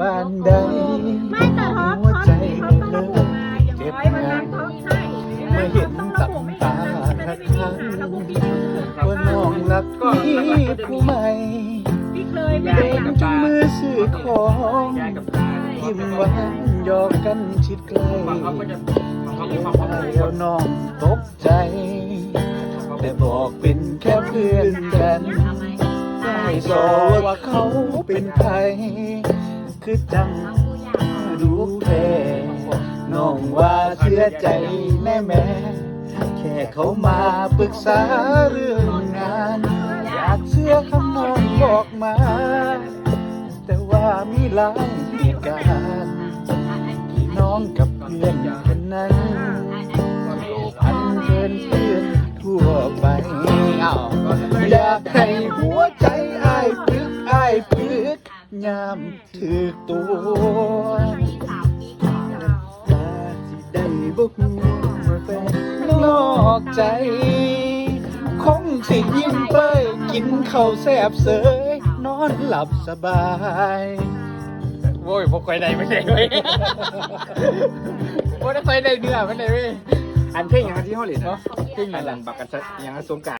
ปานใดไม่แต่ท็อปท็อปใจนี่เขาต้องเลระบุมาอย่างน้อยวันนั้นท็อปใช่ไม่เห็นต้องตับบุไม่ตางั้นะได้ไม่มีปัญหาแล้วพวกพี่ไม่รู้ว่าน้องรักพี่ผู้ใหม่เลยเดิได้นจนมือซื้อของยิ้มหวานหยอกกันชิดใกล้เขาก็จะฝั่งเขามีความพร้อมแล้วน้องตกใจ แต่บอกเป็นแค่เพื่อนกันได้สอว่าเขาเป็นใคร คือจังดูแค่น้องว่าเชื่อใจแม่แม่ แค่เขามาปรึกษาเรื่องงาน อยากเชื่อคำน้องบอกมา แต่ว่ามีหลายเหตุการณ์ที่น้องกับเพื่อนคนนั้นพันเกินเพื่อนทั่วไปอ้าวอยากให้หัวใจอ้ายปึกอ้ายปึก ยามถือตัวว่าสิได้บ่ฮู้ว่าแฟนนอกใจ คงสิยิ้มเป้ยกินข้าวแซ่บเสย นอนหลับสบายโว้ยพวกใครใดไม่ได้เว้ยพวกใครใดเนื้อไม่ได้เว้ยอันเพลงอย่างที่เขาเล่นเนาะเพลงอย่างบักกันอย่างสงการ